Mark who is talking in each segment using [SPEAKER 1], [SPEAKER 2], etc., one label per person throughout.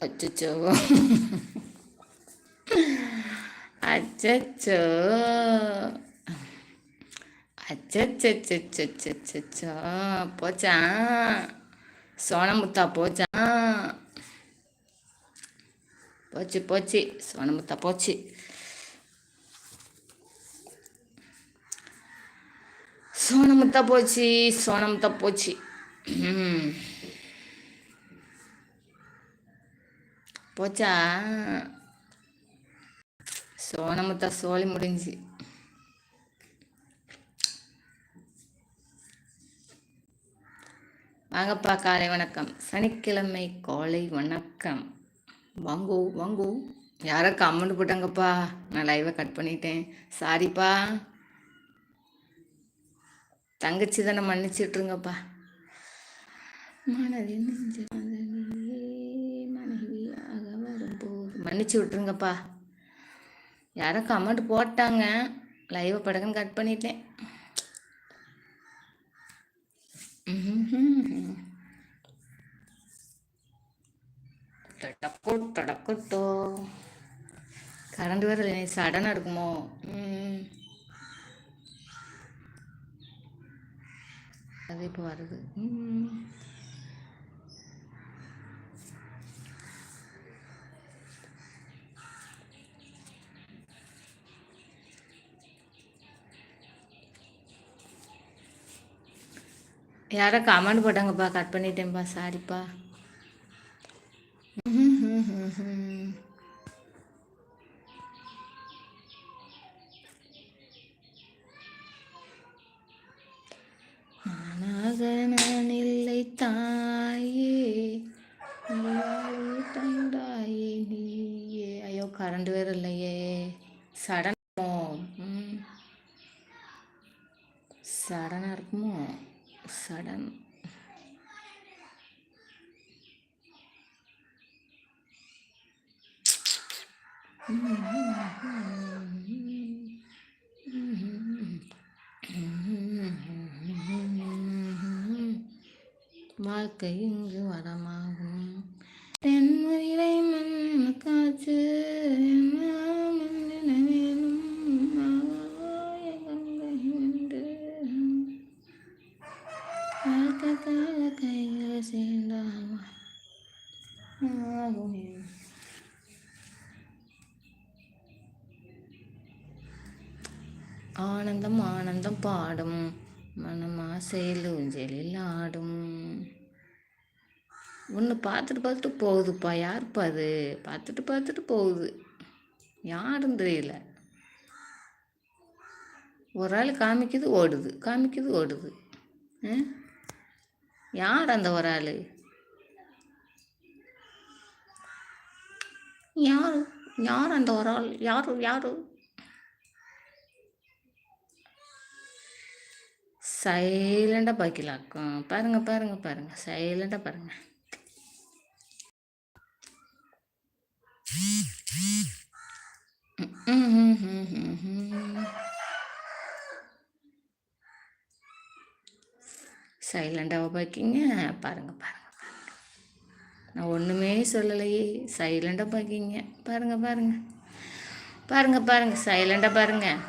[SPEAKER 1] அச்சச்சோ. அச்சச்சோ. அச்சச்சச்சச்சச்சச்சோ போச்சா. சோனமுத்தா போச்சா. போச்சு போச்சு. சோனமுத்தா போச்சு. சோனமுத்தா போச்சு சோனமுத்தா போச்சு. ம் போச்சா? சோனமுத்தா சோழி முடிஞ்சு. வாங்கப்பா காலை வணக்கம். சனிக்கிழமை காலை வணக்கம். வாங்கோ வாங்கோ. யாரோ கமெண்ட் போட்டாங்கப்பா. நான் லைவை கட் பண்ணிட்டேன். சாரிப்பா தங்கச்சி தானே மன்னிச்சிட்ருங்கப்பா மனதில் மன்னிச்சு விட்ருங்கப்பா யாரோ கமெண்ட் போட்டாங்க. லைவை படகுன்னு கட் பண்ணிட்டேன். தடக்கு தடக்குட்டோ கரண்ட் வேறு சடனாக இருக்குமோ? அது இப்போ வருது. யாரோ கமெண்ட் போட்டாங்கப்பா கட் பண்ணிட்டேன்ப்பா சாரிப்பா நானாக நான் இல்லை தாயே தந்தாயே நீயே. ஐயோ கரண்ட் வேறு இல்லையே. சடன் ம் சடனாக இருக்குமோ சடன் வாழ்க்கை இங்கு வரமாகும் தென்முறை மண் காற்று கையில் சேர்ந்தாகும் ஆனந்தம் ஆனந்தம் பாடும். மனம் ஆசையில் ஊஞ்சலில் ஆடும். ஒன்று பார்த்துட்டு பார்த்துட்டு போகுதுப்பா. யாருப்பா அது? பார்த்துட்டு பார்த்துட்டு போகுது. யாரும் தெரியல ஒரு ஆள் காமிக்குது ஓடுது. காமிக்குது ஓடுது. யார் அந்த ஒரு ஆள்? யார்? யார் அந்த ஒரு ஆள்? யார் யார்? சைலண்டாக பார்க்கலாக்கும் பாருங்கள் பாருங்கள் பாருங்கள் சைலண்டாக பாருங்கள் சைலண்டாக பார்க்கிங்க பாருங்கள் பாருங்கள் பாருங்கள் நான் ஒன்றுமே சொல்லலையே. சைலண்டாக பார்க்கிங்க பாருங்கள் பாருங்கள் பாருங்கள் பாருங்கள் சைலண்டாக பாருங்கள்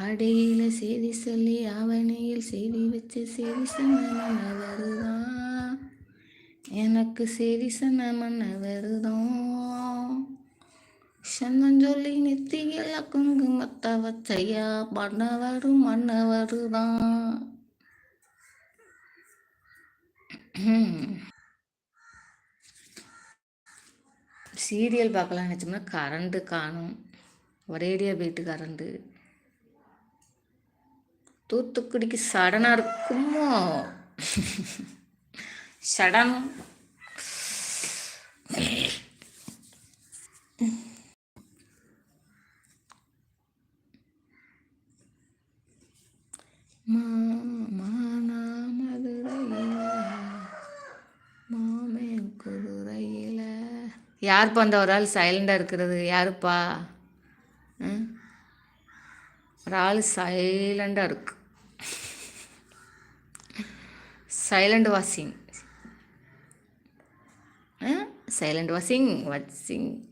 [SPEAKER 1] அடையில செய்தி சொல்லி அவனையில் செய்தி வச்சு செய்தி சொன்ன அவருதான் எனக்கு செய்தி சொன்ன அவருதான் வருதான் சந்தஞ்சொல்லி நெத்தியில குங்குமத்தை வச்சையா பண்ணவரும் மன்னவருதான். சீரியல் பார்க்கலாம் நினச்சோம்னா கரண்ட்டு காணும். ஒரேடியாக போயிட்டு கரண்ட்டு தூத்துக்குடிக்கு சடனாக இருக்குமோ? சடன்? யாருப்பா அந்த ஒரு ஆள் சைலண்டாக இருக்கிறது? யாருப்பா? ஒரு ஆள் சைலண்டாக இருக்கு சைலண்ட் வாசிங் சைலண்ட் வாஷிங் வாட்சிங்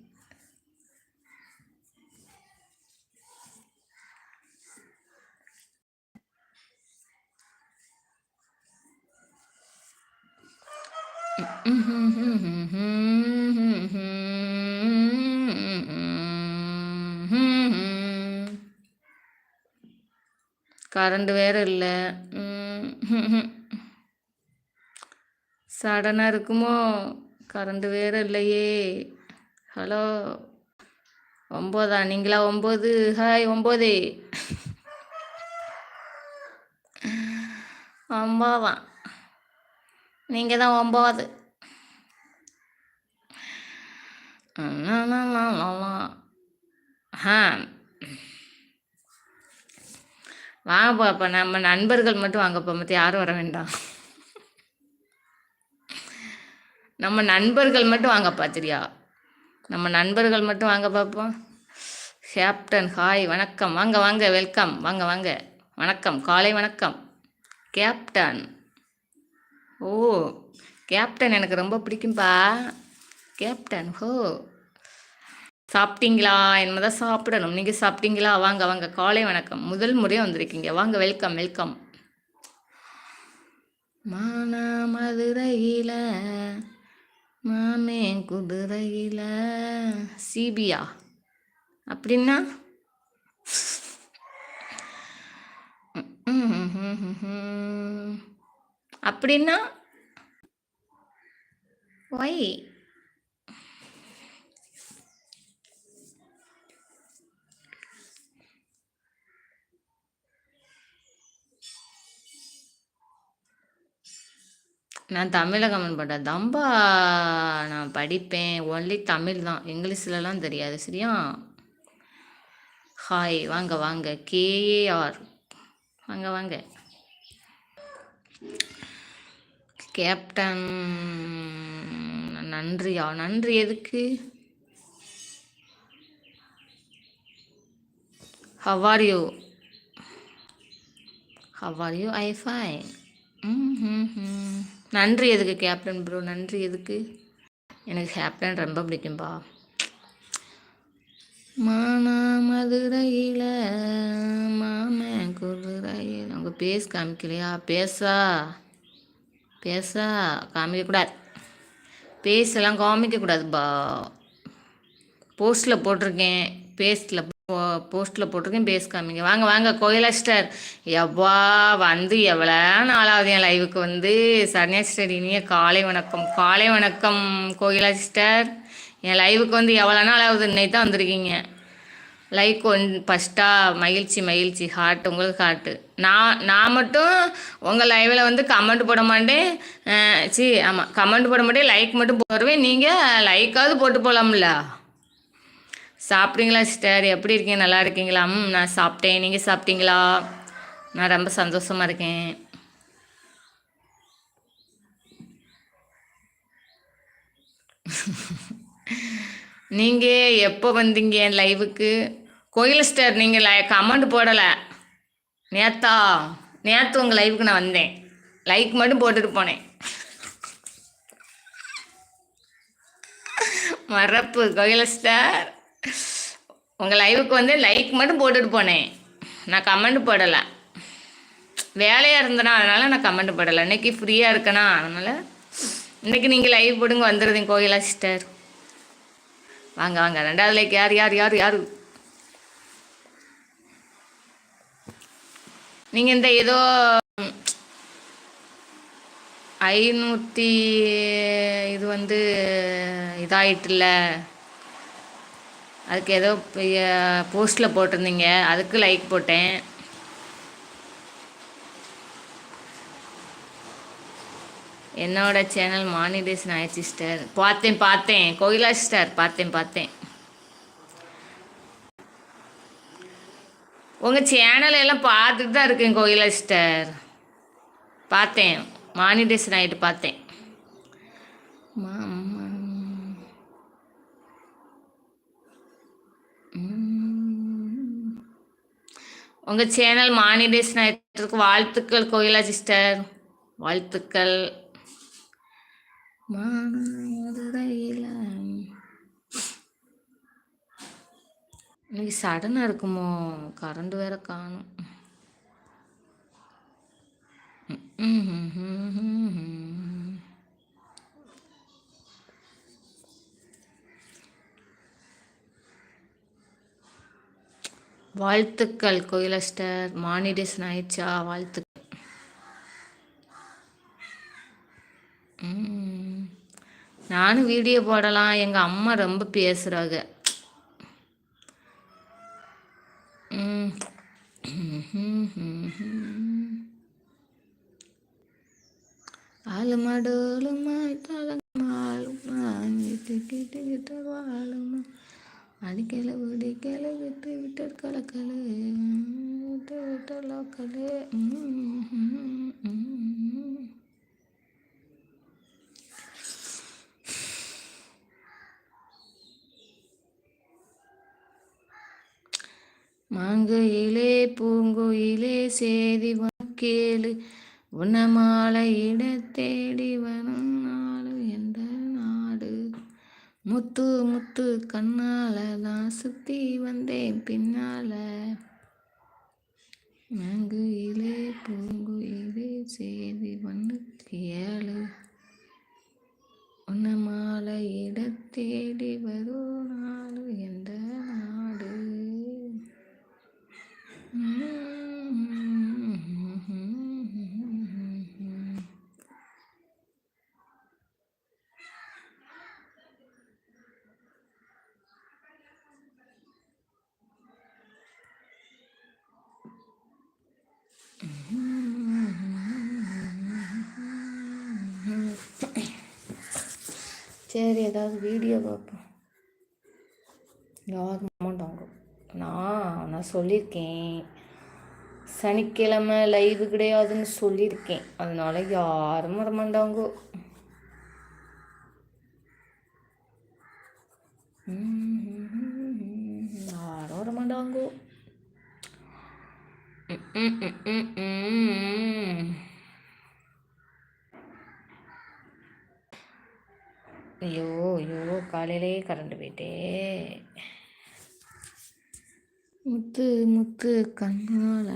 [SPEAKER 1] கரண்ட் வேற இல்லை. சடனாக இருக்குமோ? கரண்ட் வேறு இல்லையே. ஹலோ ஒம்போதா? நீங்களா ஒம்பது? ஹாய் ஒம்பது. ஒம்போதான் நீங்கள் தான் ஒம்பது. ஆ வாங்கப்பா அப்போ நம்ம நண்பர்கள் மட்டும் வாங்கப்பா மற்ற யாரும் வர வேண்டாம் நம்ம நண்பர்கள் மட்டும் வாங்க பார்த்துறியா நம்ம நண்பர்கள் மட்டும் வாங்க பார்ப்போம் கேப்டன் ஹாய் வணக்கம். வாங்க வாங்க வெல்கம் வாங்க வாங்க. வணக்கம். காலை வணக்கம். கேப்டன் ஓ கேப்டன் எனக்கு ரொம்ப பிடிக்கும்பா. கேப்டன் ஹோ. சாப்பிட்டீங்களா? என்னதான் சாப்பிடணும். நீங்கள் சாப்பிட்டீங்களா? வாங்க வாங்க. காலை வணக்கம். முதல் முறையாக வந்திருக்கீங்க. வாங்க வெல்கம் வெல்கம் மான மதுரையில் மாமே குதிரையில. சிபியா? அப்படின்னா? அப்படின்னா? ஒய். நான் தமிழில் கமெண்ட் பண்ணுறேன் தம்பா நான் படிப்பேன். ஒன்லி தமிழ் தான். இங்கிலீஷ்லலாம் தெரியாது. சரியா? ஹாய் வாங்க வாங்க. கேஏஆர் வாங்க வாங்க. கேப்டன் நன்றியா? நன்றி எதுக்கு? How are you how are you I fine ம் நன்றி எதுக்கு கேப்டன் ப்ரோ நன்றி எதுக்கு? எனக்கு கேப்டன் ரொம்ப பிடிக்கும்பா. மானா மதுரையில் மாமன் குதிரையில். அவங்க பேஸ் காமிக்கலையா? பேசா. பேசா. காமிக்கக்கூடாது பேசலாம் காமிக்கக்கூடாதுப்பா போஸ்ட்டில் போட்டிருக்கேன். பேஸ்ட்டில் போஸ்ட்டில் போட்டிருக்கேன் பேஸ் காமிங்க. வாங்க வாங்க கோயிலா ஸ்டார் எவ்வா வந்து எவ்வளோ நாளாவது என் லைவுக்கு வந்து சரண்யா சிஸ்டர் இனிய காலை வணக்கம் காலை வணக்கம் கோயிலா ஸ்டார் என் லைவுக்கு வந்து எவ்வளோ நாள் ஆகுது இன்னைக்கு தான் வந்திருக்கீங்க. லைக் ஒன் ஃபஸ்ட்டாக மகிழ்ச்சி மகிழ்ச்சி ஹார்ட் உங்களுக்கு ஹார்ட்டு நான் நான் மட்டும் உங்கள் லைவில் வந்து கமெண்ட் போட மாட்டேன். சி ஆமாம் கமெண்ட் போட மாட்டேன் லைக் மட்டும் போடுவேன் நீங்கள் லைக்காவது போட்டு போகலாம்ல சாப்பிட்டீங்களா சிஸ்டர் எப்படி இருக்கீங்க? நல்லா இருக்கீங்களா? ம் நான் சாப்பிட்டேன். நீங்கள் சாப்பிட்டீங்களா? நான் ரொம்ப சந்தோஷமாக இருக்கேன். நீங்கள் எப்போ வந்தீங்க என் லைவுக்கு கோயில் ஸ்டார் நீங்கள் லை கமெண்ட் போடலை. நேத்தா நேற்று உங்கள் லைவுக்கு நான் வந்தேன். லைக் மட்டும் போட்டுட்டு போனேன். மறப்பு. கோயில் ஸ்டார் உங்கள் லைவுக்கு வந்து லைக் மட்டும் போட்டுட்டு போனேன். நான் கமெண்ட் போடலை. வேலையாக இருந்தேனா அதனால் நான் கமெண்ட் போடலை. இன்றைக்கி ஃப்ரீயாக இருக்கேனா அதனால் இன்றைக்கி நீங்கள் லைவ் போடுங்க வந்துடுறீங்க கோயிலா சிஸ்டர் வாங்க வாங்க. ரெண்டாவது லைக் யார் யார் யார் யார்? நீங்கள் இந்த ஏதோ ஐநூற்றி இது வந்து இதாயிட்டுல. அதுக்கு ஏதோ போஸ்ட்டில் போட்டிருந்தீங்க. அதுக்கு லைக் போட்டேன். என்னோட சேனல் மானிடேஷன் ஆயிடுச்சு சிஸ்டர் பார்த்தேன் பார்த்தேன். கோகிலா சிஸ்டர் பார்த்தேன் பார்த்தேன். உங்கள் சேனல் எல்லாம் பார்த்துட்டு தான் இருக்கேன் கோகிலா சிஸ்டர் பார்த்தேன். மானிடேஷன் ஆகிட்டு பார்த்தேன். உங்கள் சேனல் மானிடேஷன் ஆகிட்டு வாழ்த்துக்கள் கோயிலா சிஸ்டர். வாழ்த்துக்கள். இன்னைக்கு சடனாக இருக்குமோ? கரண்ட் வேற காணும். வாழ்த்துக்கள் கோயிலஸ்டர் மானிடேஷன் ஆயிடுச்சா வாழ்த்துக்கள் நானும் வீடியோ போடலாம் எங்கள் அம்மா ரொம்ப பேசுகிறாங்க ஆளுமாடோலுமாய் தலமாளுமாய் கிட்ட கிட்ட வாழுமா அடிக்கல விடிக்கல விட்டு விட்டு கலக்கல. விட்டு விட்டு லோக்கலே. மாங்குயிலே பூங்குயிலே சேதி கேளு. உன்னமாலையிட தேடி வரும் நாடு எந்த முத்து முத்து கண்ணால தான் சுத்தி வந்தேன் பின்னால. மாங்குயிலே பூங்குயிலே சேதி வந்து கேளு. உன்ன தேடி இடத்தேடி சரி ஏதாவது வீடியோ பார்ப்போம். யாரும் மாட்டாங்க நான் நான் சொல்லியிருக்கேன். சனிக்கிழமை லைவு கிடையாதுன்னு சொல்லியிருக்கேன். அதனால யாரும் வர மாட்டாங்க. யாரும் வர மாட்டாங்க. ஐயோ ஐயோ காலையிலே கரண்ட் போயிட்டே. முத்து முத்து கண்ணால